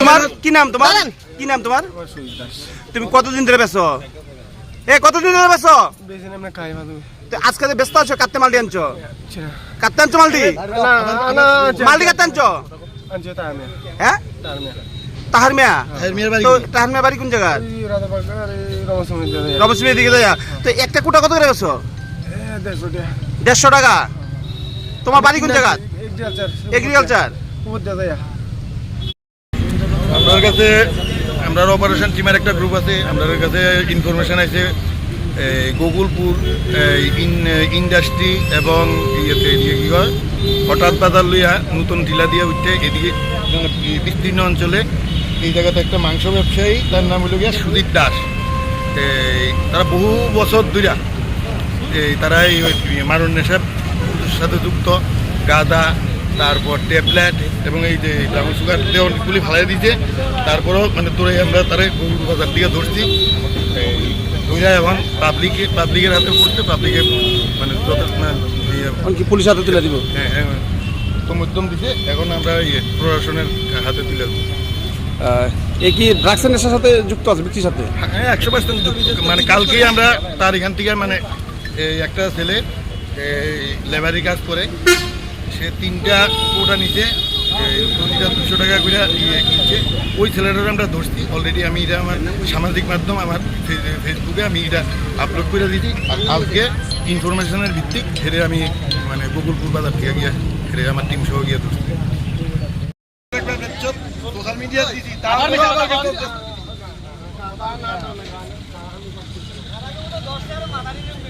তোমার কি নাম তোমার? কি নাম তোমার? তুমি কতদিন ধরে বেছো এ কতদিন ধরে বেছো আজকে ব্যস্ত আছো কাটতে মালটি আনছো? কাটতে আনছো মালটি? মালটি কাটতে আনছো? আনছে হ্যাঁ? তাহার মেয়া? তো মেয়া বাড়ি কোন জায়গা দিকে যাইয়া। তো একটা কুটা কত করে বেছো দেড়শো টাকা। তোমার বাড়ি কোন জায়গা এগ্রিকালচার এগ্রিকালচার বহুত দাদা আপনার কাছে আমরা অপারেশন টিমের একটা গ্রুপ আছে কাছে ইনফরমেশন আছে এই গোকুলপুর ইন্ডাস্ট্রি এবং ইয়েতে কি হয় হঠাৎ বাজার লইয়া নতুন ঢিলা দিয়ে উঠতে এদিকে মানে বিস্তীর্ণ অঞ্চলে এই জায়গাতে একটা মাংস ব্যবসায়ী তার নাম হলো গিয়া সুদীপ দাস। তারা বহু বছর ধইরা এই তারা এই মারণ নেশার সাথে যুক্ত। গাঁদা তারপর ট্যাবলেট এবং এই যে ব্রাউন সুগার দিয়ে অনেকগুলি ফালাই দিয়েছে। তারপরেও মানে তোরে আমরা তারা গরুর বাজার দিকে ধরছি। এই এবং এখন পাবলিকে পাবলিকের হাতে পড়ছে পাবলিকে মানে না ইয়ে, পুলিশ হাতে তুলে দিব? হ্যাঁ হ্যাঁ সমর্থন দিছে এখন আমরা ইয়ে প্রশাসনের হাতে তুলে দেবো। এ কি ড্রাগসের নেশার সাথে যুক্ত আছে, ব্যক্তির সাথে? হ্যাঁ একশো পার্সেন্ট মানে কালকেই আমরা তার এখান থেকে মানে একটা ছেলে লেবারি কাজ করে, সে তিনটা কোটা নিচে প্রতিটা দুশো টাকা করে ইয়ে কিনছে। ওই ছেলেটার আমরা ধরছি অলরেডি আমি এটা আমার সামাজিক মাধ্যম, আমার ফেসবুকে আমি এটা আপলোড করে দিয়েছি। আর কালকে ইনফরমেশনের ভিত্তিক ফেরে আমি মানে গুগল গোকুলপুর বাজার থেকে গিয়ে ফেরে আমার টিম সহ গিয়ে ধরছি। সোশ্যাল দিছি কিন্তু